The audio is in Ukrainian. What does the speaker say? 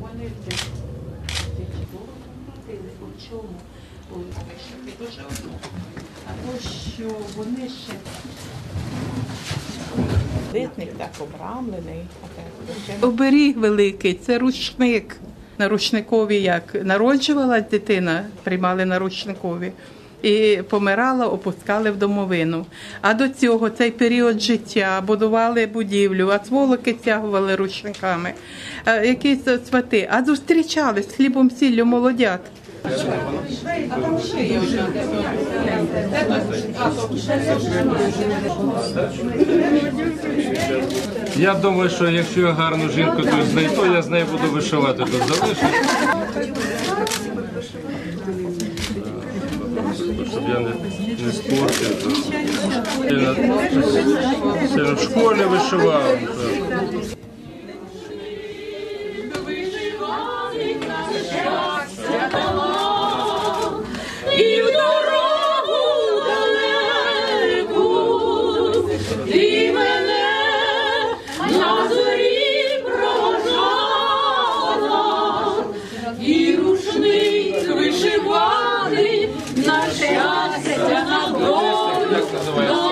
вони десь чудово платили. У чому? Що вони ще Литник так обрамлений. Оберіг великий, це ручник. На ручникові як народжувала дитина, приймали на ручникові. І помирала, опускали в домовину. А до цього цей період життя будували будівлю, а сволоки тягували рушниками, якісь свати, а зустрічались з хлібом сіллю молодят. Я думаю, що якщо я гарну жінку тут знайду, я з нею буду вишивати тут залишусь щоб, щоб я не, не спортив. Сильно, в школі вишивав. Так. І в дорогу далеку ти мене на зорі провожала, і рушник вишиваний называется.